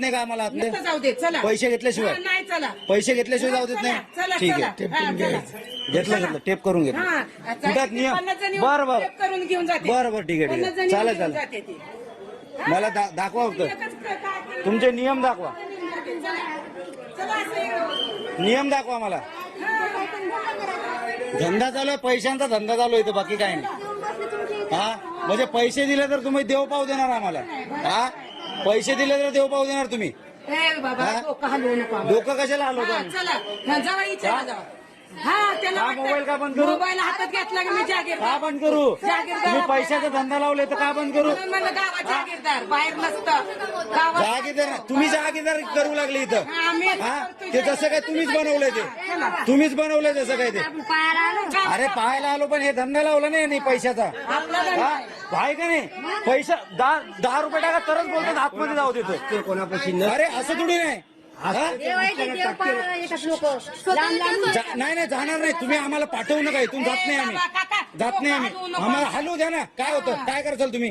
नाही का आम्हाला नुसतं जाऊ दे चला. पैसे घेतल्याशिवाय. हा, नाही चला. पैसे घेतल्याशिवाय जाऊ देत नाही? चला, ठीक चला. आहे टेप हा, करून चला. घेतलं घेतलं. टेप करून घेतलं. हा, कुठात नियम. पन्नास जणी बरं बरं. करून घेऊन जाते. बरं बरं ठीक आहे ठीक पन्नास आहे जणी चालेल घेऊन चालेल. जाते ती. मला दा- दाखवा फक्त. एकच क- काय केलं? तुमचे नियम दाखवा. चला, असं हे- नियम दाखवा मला. धंदा चालू आहे पैशांचा धंदा चालू आहे इथं बाकी काय नाही. हा? म्हणजे पैसे दिले तर तुम्ही देव पाव देणार आम्हाला. हा? पैसे दिले तर देव पाव देणार तुम्ही ए बाबा? डोकं हलवू नको आम्हाला. डोकं कशाला हलवतो हा, आम्ही? चला हा, जावा इच्छा? जावा हा त्याला हा, मोबाईल का बंद करू? मोबाईल हातात घेतला की मी जागीरदार. का बंद करू? जागीरदार. तुम्ही पैशाचा धंदा लावले तर का बंद करू? म्हणून म्हणलं गावात जागीरदार बाहेर नसतं. गावात जागीरदार तुम्ही जागीरदार करू लागले इथं. आम्ही हा? ते जसं काय तुम्हीच बनवलंय ते. तुम्हीच बनवलंय जसं काय ते. अरे पाहायला आलो पण हे धंदा लावला नाही यांनी पैशाचा. आपला धंदा हा? आहे. आहे का नाही? पैसा दहा दहा रुपये टाका तरच बोलतात आतमध्ये जाऊ देतो. कोणापाशी अरे असं थोडी नाही. नाही नाही जाणार नाही. तुम्ही आम्हाला पाठवू नका. इथून जात नाही आम्ही. जात नाही आम्ही. आम्हाला हलवू द्या ना. काय होतं? काय करसाल तुम्ही?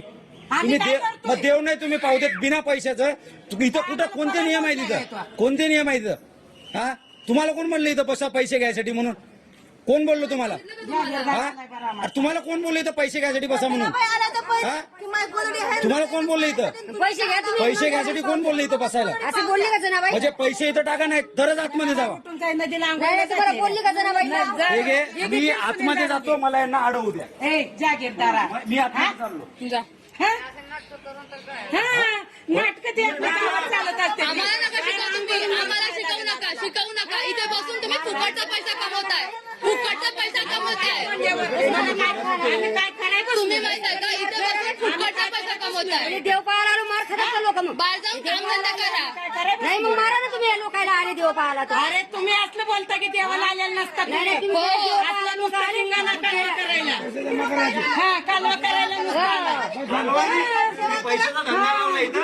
तुम्ही देव? मग देव नाही तुम्ही पाहू देत बिना पैशाचं. इथं कुठं कोणते नियम आहेत इथं? कोणते नियम आहेत इथं? हा? तुम्हाला कोण म्हणलं इथं बसा पैसे घ्यायसाठी म्हणून? कोण बोललो तुम्हाला? हा? अरे तुम्हाला कोण बोललं इथं पैसे घ्यायसाठी बसा म्हणून? हा? तुम्हाला कोण बोललं इथं? पैसे घ्या तुम्ही. पैसे घ्यायसाठी कोण बोललं इथं बसायला? असं बोलली का जनाबाई? म्हणजे पैसे इथं टाका नाही तरच आतमध्ये जावा. कुठून काय नदीला नाही अंघोळीला नाही, तुम्हाला बोलली का जनाबाई. हे मी आतमध्ये जातो मला यांना अडवू द्या. ए जागीरदारा मी आतमध्ये चाललो. हा? हा, नाटकं ते आपल्या गावात चालत असते आम्हाला नका शिकवू तुम्ही आम्हाला शिकवू नका शिकवू नका इथे बसून तुम्ही फुकटचा पैसा कमवताय फुकटचा पैसा कमवताय आम्ही काय करायचं तुम्ही माहीत आहे? का इथे बसून फुकटचा पैसा कमवताय देव पाहायला आलो मार खातात का लोक मग? बाहेर जाऊन काम धंदा करा. नाही मग मारा ना तुम्ही या लोकायला आले देव पाहायला तर अरे तुम्ही असलं बोलता की देवाला आलेलं नसतात नाही, नाही, तुम्ही हो. देव पाहायला आले, करायला. हा कालवा करायला नुसता आला. पैशाचा धंदा लावला इथं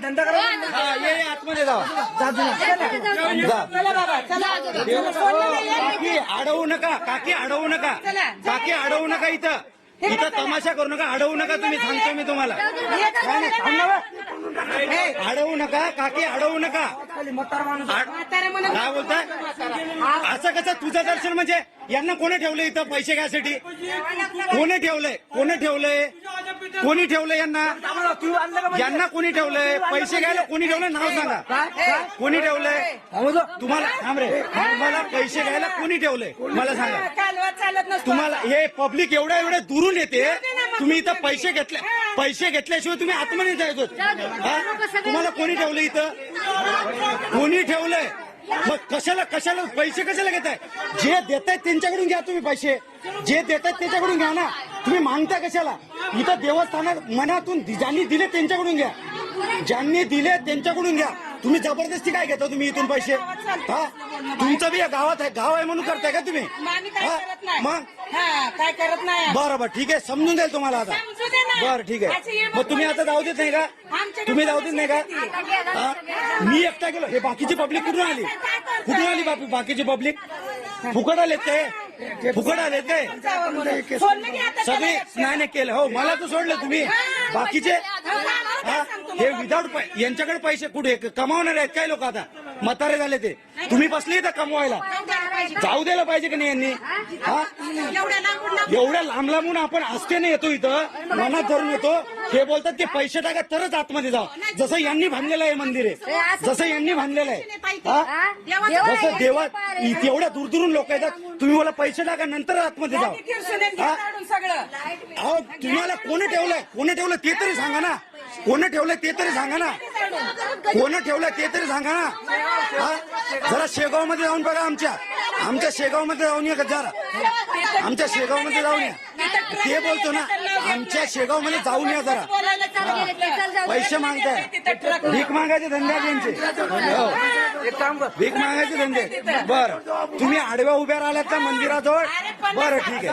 धंदा करा हा, ये ये, आतमध्ये जावा. जा. चला बाबा चला. काकी अडवू नका काकी अडवू नका. काकी अडवू नका इथं. इथं तमाशा करू नका अडवू नका तुम्ही सांगतो मी तुम्हाला. नाही, नाही, थांब ना बा. अडवू नका काकी अडवू नका. काय बोलताय? असं कसं? तुझं दर्शन म्हणजे यांना कोणी ठेवलं इथं पैसे घ्यायसाठी? कोणी ठेवलंय? कोणी ठेवलंय? कोणी ठेवलंय यांना? यांना कोणी ठेवलंय? पैसे घ्यायला कोणी ठेवलंय? नाव सांगा. कोणी ठेवलंय? तुम्हाला थांब रे. तुम्हाला पैसे घ्यायला कोणी ठेवलंय? मला सांगा. तुम्हाला हे पब्लिक एवढ्या एवढ्या दुरून येते. तुम्ही इथं पैसे घेतले. पैसे घेतल्याशिवाय तुम्ही आतमध्ये जायचो? तुम्हाला कोणी ठेवलं इथं? कोणी ठेवलंय? मग कशाला कशाला? पैसे कशाला घेताय? जे देत आहेत त्यांच्याकडून घ्या तुम्ही पैसे. जे देत आहेत त्याच्याकडून घ्या ना. तुम्ही मागता कशाला? इथं देवस्थानात मनातून ज्यांनी दिले त्यांच्याकडून घ्या. ज्यांनी दिले त्यांच्याकडून घ्या. तुम्ही जबरदस्ती काय घेता तुम्ही इथून पैसे? हा? तुमचं बी गावात आहे गाव आहे म्हणून करताय का तुम्ही? मग काय? करत नाही. हा बरं बरं ठीक आहे समजून जाईल तुम्हाला आता. बरं ठीक आहे. मग तुम्ही आता जाऊ देत नाही का? तुम्ही जाऊ देत नाही का? मी एकटा गेलो. हे बाकीची पब्लिक कुठून आली? कुठून आली बापी बाकीची पब्लिक? फुकट आलेत काय फुकट आलेत की आता सगळे नाही नाही केलं. हो मला तर सोडलं तुम्ही. बाकीचे? हा? हे? विदाऊट यांच्याकडे पैसे कुठे? कमावणार आहेत काय लोक आता? म्हातारे झाले ते. तुम्ही बसले इथं कमवायला. जाऊ द्यायला पाहिजे की नाही यांनी? हा? एवढ्या लांब लांबून आपण असतेने येतो इथं. मनात धरून येतो. हे बोलतात ते पैसे टाका तरच आतमध्ये जाऊ जसं यांनी बांधलेलं आहे मंदिर आहे. जसं यांनी बांधलेलं आहे. हा? जसं देवा एवढ्या दूर दूरून लोक येतात. तुम्ही मला पैसे टाका नंतर आतमध्ये जाऊ. किरसुने हा? अहो तुम्हाला कोणी ठेवलंय? कोणी ठेवलं ते तरी सांगा ना. कोणी ठेवलंय? ते तरी सांगा ना. कोण ठेवलं ते तरी सांगा ना. हा? जरा शेगावमध्ये जाऊन बघा आमच्या. आमच्या शेगावमध्ये जाऊन या का जरा? आमच्या शेगावमध्ये जाऊन या. ते बोलतो ना आमच्या शेगावमध्ये जाऊन या जरा. पैसे मागताय. भीक मागायचे धंदे आहेत हो. भीक मागायचे धंदे बर. तुम्ही आडव्या उभ्या राहिल्यात का मंदिराजवळ? बरं ठीक आहे.